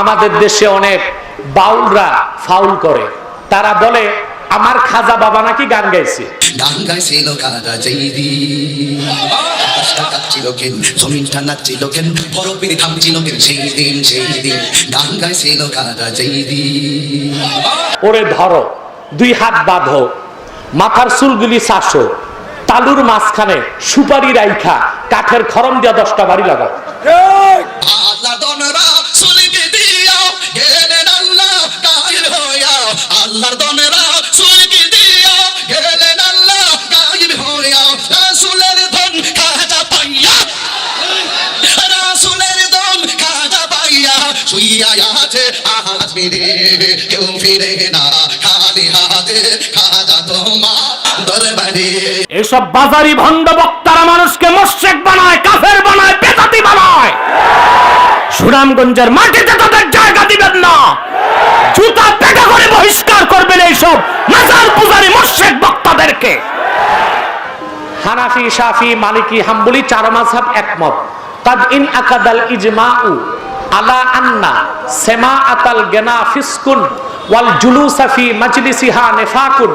আমাদের দেশে অনেক বাউলরা ফাউল করে। তারা বলে আমার খাজা বাবা নাকি গান গাইছে? গান গাইছিল কারা জৈদি আকাশটা কাঁপছিল কেন জমিনটা নাচছিল কেন বরফের থামছিল কেন সেই দিন সেই দিন। গান গাইছিল কারা জৈদি ওরে ধরো দুই হাত বাঁধো মাথার চুলগুলি তালুর মাঝখানে সুপারি রাইখা কাঠের খরম দিয়া দশটা বাড়ি লাগাও। আল্লাহ গেলেন আল্লাহ গায়ের হইয়া আল্লাহর দনরা সুলকে দিয়া। হইয়া রাসূলের ধন খাজা পাইয়া। রাসূলের ধন খাজা পাইয়া শুইয়া আছে মেরে কেউ ফিরে না, খালি হাতে খাজা তোমার এসব বাজারি ভণ্ড বক্তারা মানুষকে মোশেক বানায়, কাফের বানায় বেতাতি বানায়। সুনামগঞ্জের মাটিতে তাদের জায়গা দিবেন না। জুতা পেটা করে বহিষ্কার করবেন এইসব মাজার পূজারি মোশেক বক্তাদেরকে। হানাফি, শাফি, মালিকি, হাম্বলি চার মাযহাব একমত। কাদ ইন আকাদাল ইজমাউ আলা আন্না সেমা আতাল গেনা ফিসকুন ওয়াল জুলুসা ফি মাজলিসিহা নিফাকুন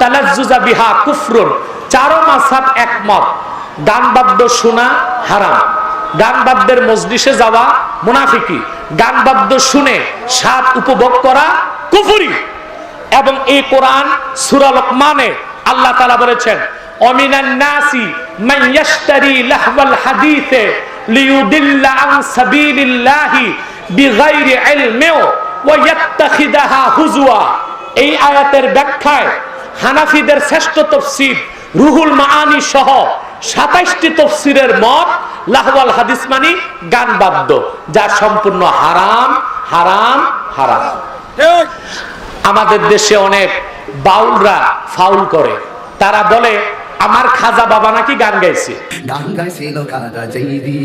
তালাজ্জুজা বিহা কুফরুন। চার মাযহাব একমত। গান বাদ্য শোনা হারাম। গান মজলিসে যাওয়া মুনাফিকি। গান বাদ্য শুনে স্বাদ উপভোগ করা কুফরি। এবং এই কোরআন সূরা লোকমানে আল্লাহ তাআলা বলেছেন হুজুয়া এই আয়াতের ব্যাখ্যায় হানাফিদের শ্রেষ্ঠ তফসির রুহুল মাআনি সহ সাতাইশটি তফসিরের মত লাহওয়াল হাদিস মানি গান বাদ্য যা সম্পূর্ণ হারাম হারাম হারাম। আমাদের দেশে অনেক বাউলরা ফাউল করে। তারা বলে আমার খাজা বাবা নাকি গান গাইছে? গান গাইছিল কারা জৈদি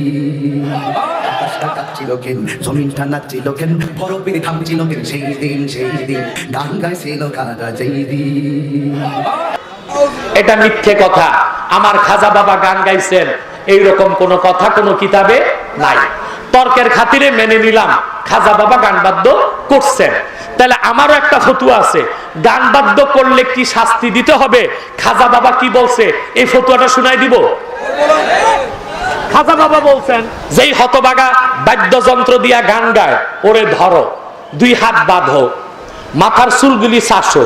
আকাশটা কাঁপছিল কেন জমিনটা নাচছিল কেন বরফের থামছিল কেন সেই দিন সেই দিন। গান গাইছিল কারা জৈদি এটা মিথ্যে কথা। আমার খাজা বাবা গান গাইছেন, এইরকম কোন কথা, কোন কিতাবে নাই। তর্কের খাতিরে মেনে নিলাম, খাজা বাবা গান বাদ্য করছেন। তাহলে আমারও একটা ফতুয়া আছে, গান বাদ্য করলে কি শাস্তি দিতে হবে? খাজা বাবা কি বলছে? এই ফতুয়াটা শুনাই দিব। খাজা বাবা বলছেন, যেই হতবাগা বাদ্যযন্ত্র দিয়া গান গায়, ওরে ধরো, দুই হাত বাঁধো, মাথার চুলগুলি চাষো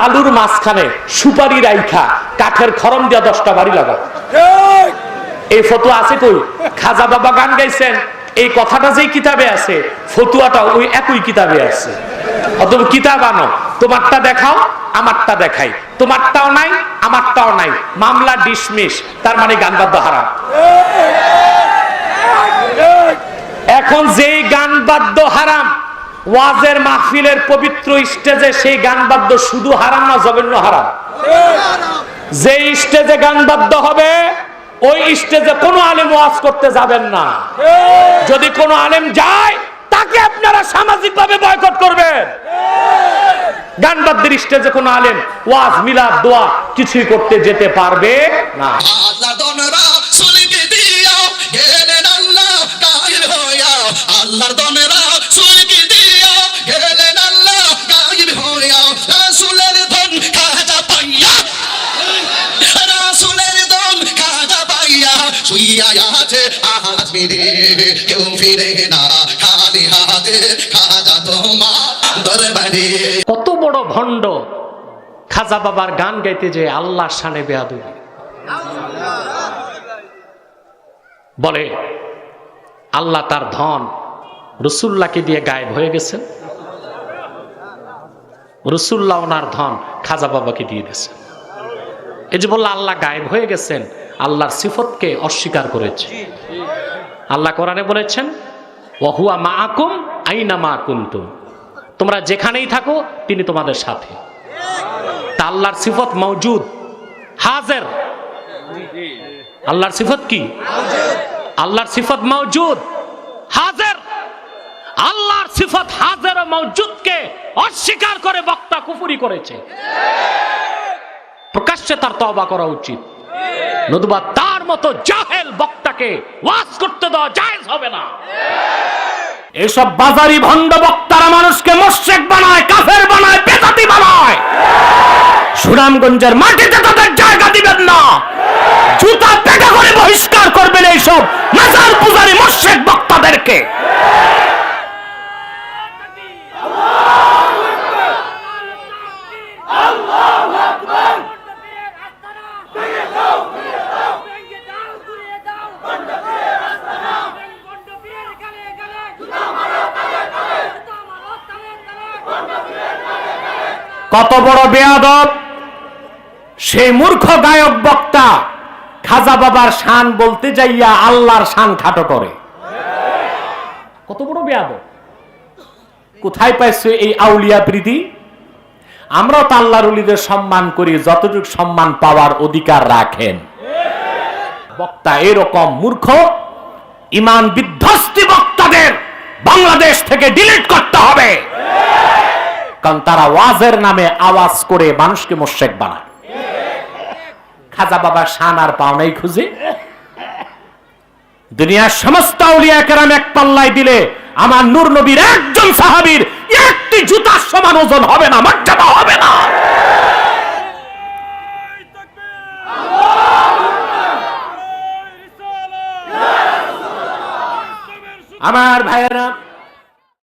তালুর মাঝখানে সুপারি রাইখা, কাঠের খরম দিয়া দশটা বাড়ি লাগাও। এই ফতুয়া আছে কই? খাজা বাবা গান গাইছেন। এই কথাটা যেই কিতাবে আছে ফতুয়াটা ওই একই কিতাবে আছে। অথবা কিতাব আনো, তোমারটা দেখাও, আমারটা দেখাই। তোমারটাও নাই, আমারটাও নাই। মামলা ডিসমিস, তার মানে গান বাদ্য হারাম। এখন যেই গান বাদ্য হারাম ওয়াজের মাহফিলের পবিত্র স্টেজে সেই গান বাদ্য শুধু হারাম না, জঘন্য হারাম। যে স্টেজে গান বাদ্য হবে, ওই স্টেজে কোনো আলেম ওয়াজ করতে যাবেন না। যদি কোনো আলেম যায়, তাকে আপনারা সামাজিক ভাবে বয়কট করবেন। গান বাদ্যের স্টেজে কোনো আলেম ওয়াজ, মিলাদ, দোয়া কিছুই করতে যেতে পারবে না। আছে আজ মেরে কেউ ফিরে না। খালি হাতে খাজা তোমার দরবারে। কত বড় ভণ্ড খাজা বাবার গান গাইতে যে আল্লাহ শানে বেয়াদুবি। বলে, আল্লাহ তার ধন রসুল্লাহকে দিয়ে গায়েব হয়ে গেছেন। রসুল্লাহ ওনার ধন খাজা বাবাকে দিয়ে দিয়েছেন এই যে বলল, আল্লাহ গায়েব হয়ে গেছেন। আল্লাহর সিফতকে অস্বীকার করেছে। আল্লাহ কোরআনে বলেছেন, ওহুয়া মা আকুম আইনা মা কুন্তুম। তোমরা যেখানেই থাকো, তিনি তোমাদের সাথে। তা আল্লাহর সিফত মৌজুদ হাজের। আল্লাহর সিফত কি? আল্লাহর সিফত মৌজুদ হাজের। আল্লাহর সিফত হাজের ও মৌজুদকে অস্বীকার করে বক্তা কুফুরি করেছে। প্রকাশ্যে তার তবা করা উচিত। নতুবা তার মতো জাহেল বক্তাকে ওয়াজ করতে দেওয়া জায়েজ হবে না। এসব বাজারি ভণ্ড বক্তারা মানুষকে মোশেক বানায়, কাফের বানায় বেদাতি বানায়। সুনামগঞ্জের মাটিতে তাদের জায়গা দিবেন না। জুতা পেটা করে বহিষ্কার করবেন এইসব মাজার পূজারি মোশেক বক্তাদেরকে। কত বড় বেয়াদব? সেই মূর্খ গায়ক বক্তা খাজা বাবার শান বলতে যাইয়া আল্লাহর শান খাটো করে। কত বড় বেয়াদব? কোথায় পাইছে এই আউলিয়া প্রীতি? আমরা তো আল্লাহর উলিদের সম্মান করি, যতটুকু সম্মান পাওয়ার অধিকার রাখেন। বক্তা এরকম মূর্খ, ইমান বিধ্বস্তি বক্তাদের বাংলাদেশ থেকে ডিলিট করতে হবে। কারণ তারা ওয়াজের নামে আওয়াজ করে মানুষকে মোশেক বানায়। খাজা বাবা শান আর পাওনাই খুঁজে। দুনিয়ার সমস্ত এক পাল্লায় দিলে আমার নূর নবীর একজন সাহাবীর একটি জুতার সমান ওজন হবে না, মর্যাদা হবে না। আমার ভাই